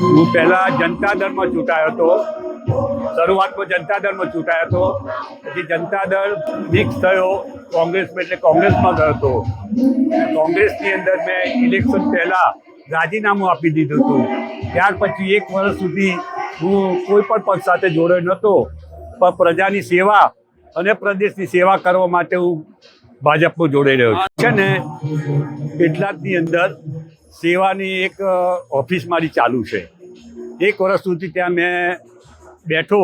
હું પહેલાં જનતા દળમાં ચૂંટાયો હતો. શરૂઆતમાં જનતા દળમાં ચૂંટાયો હતો. પછી જનતા દળ મિક્સ થયો. કોંગ્રેસમાં એટલે કોંગ્રેસમાં ગયો હતો. કોંગ્રેસની અંદર મેં ઇલેક્શન પહેલાં રાજીનામું આપી દીધું હતું. ત્યાર પછી એક વર્ષ સુધી હું કોઈ પણ પક્ષ સાથે જોડાયો નહોતો. પણ પ્રજાની સેવા અને પ્રદેશની સેવા કરવા માટે હું ભાજપમાં જોડાઈ રહ્યો છું. છે ને કેટલાકની અંદર સેવાની એક ઓફિસ મારી ચાલુ છે. એક વર્ષ સુધી ત્યાં મેં બેઠો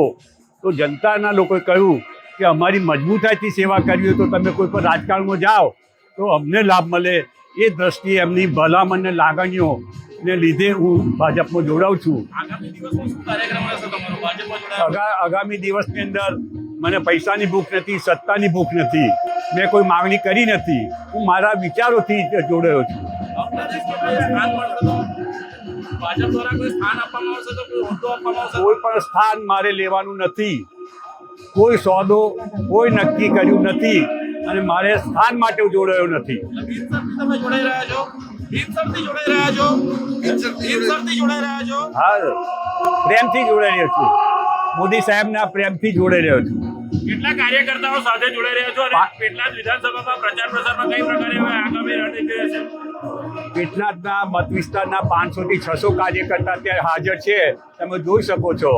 તો જનતાના લોકોએ કહ્યું કે અમારી મજબૂતાઈથી સેવા કરવી હોય તો તમે કોઈ પણ રાજકારણમાં જાઓ તો અમને લાભ મળે. એ દ્રષ્ટિએ એમની ભલામણને લાગણીઓ ને લીધે હું ભાજપમાં જોડાઉં છું. આગામી દિવસની અંદર મને પૈસાની ભૂખ નથી સત્તાની ભૂખ નથી. મેં કોઈ માંગણી કરી નથી. હું મારા વિચારોથી જોડાયો છું. કોઈ પણ સ્થાન મારે લેવાનું નથી. કોઈ સોદો કોઈ નક્કી કર્યું નથી અને મારે સ્થાન માટે જોડાયો નથી. હા, પ્રેમથી જોડાઈ રહ્યો છું. મોદી સાહેબના પ્રેમથી જોડાઈ રહ્યો છું. કેટલા કાર્યકર્તાઓ સાથે જોડાઈ રહ્યા છો અને કેટલા વિધાનસભામાં પ્રચાર પ્રસારમાં કઈ પ્રકારે હવે આગામી રણનીતિ રહેશે? પેટલાદના મત વિસ્તારના પાંચસો થી છસો કાર્યકર્તા અત્યારે હાજર છે તમે જોઈ શકો છો.